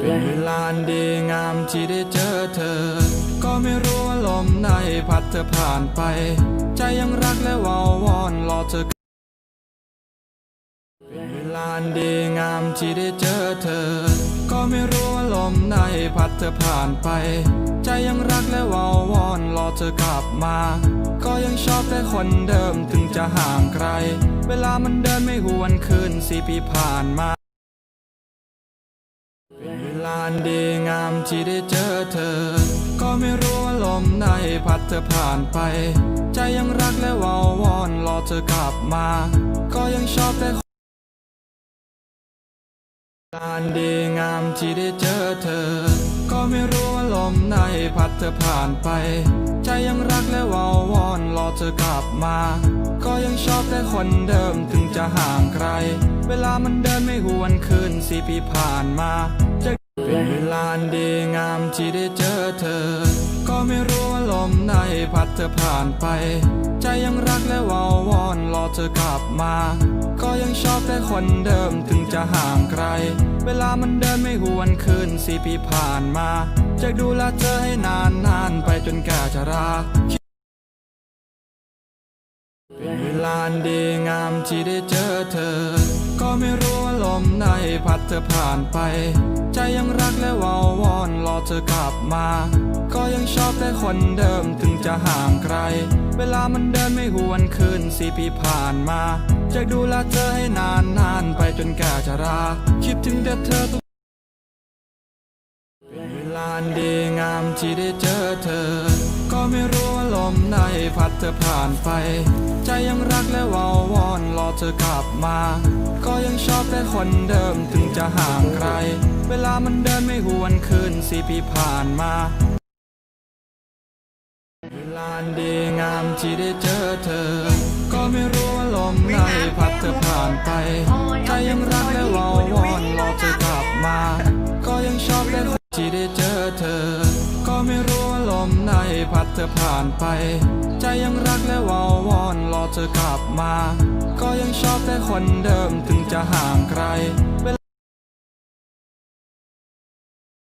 เป็นเวลาดีงามที่ได้เจอเธอ ก็ไม่รู้ว่าลมในพัดเธอผ่านไป ใจยังรักและวาววอนรอเธอ เป็นเวลาดีงามที่ได้เจอเธอ ก็ไม่รู้ว่าลมในพัดเธอผ่านไป ใจยังรักและวาววอนรอเธอกลับมา ก็ยังชอบแต่คนเดิมถึงจะห่างไกล เวลามันเดินไม่หวนคืนสี่ปีผ่านมา ลานดีงามที่ได้เจอเธอ ก็ไม่รู้ว่าลมในพัดเธอผ่านไป ใจยังรักและวาววอนรอเธอกลับมา ก็ยังชอบแต่การดีงามที่ได้เจอเธอ ก็ไม่รู้ว่าลมในพัดเธอผ่านไป ใจยังรักและวาววอนรอเธอกลับมา ก็ยังชอบแต่คนเดิมถึงจะห่างไกล เวลามันเดินไม่หวนคืนสี่ปีผ่านมา เวลานดีงามที่ได้เจอเธอ ก็ไม่รู้ว่าลมในพัดเธอผ่านไป ใจยังรักและวาววอนรอเธอกลับมา ก็ยังชอบแต่คนเดิมถึงจะห่างไกล เวลามันเดินไม่หวนคืนสี่ปีผ่านมา จะดูแลเธอให้นานนานไปจนแก่ชราเวลานดีงามที่ได้เจอเธอ ก็ไม่รู้ว่าลมในพัดเธอผ่านไป ใจยัง เธอกลับมา ก็ยังชอบแต่คนเดิมถึงจะห่างไกล เวลามันเดินไม่หวนคืนสี่ปีผ่านมา จะดูแลเธอให้นานนานไปจนแก่ชรา คิดถึงแต่เธอทุกเป็นเวลานดีงามที่ได้เจอเธอ ก็ไม่รู้ว่าลมในพัดเธอผ่านไป ใจยังรักและวาววอนรอเธอกลับมา ก็ยังชอบแต่คนเดิมถึงจะห่างไกล เวลามันเดินไม่หวนคืนสี่ปีผ่านมา เวลาดีงามที่ได้เจอเธอ ก็ไม่รู้ว่าลมในพัดเธอผ่านไปใจยังรักและวาวอนรอเธอกลับมา ก็ยังชอบแต่ที่ได้เจอเธอ ก็ไม่รู้ว่าลมในพัดเธอผ่านไปใจยังรักและวาววอนรอเธอกลับมา ก็ยังชอบแต่คนเดิมถึงจะห่างไกล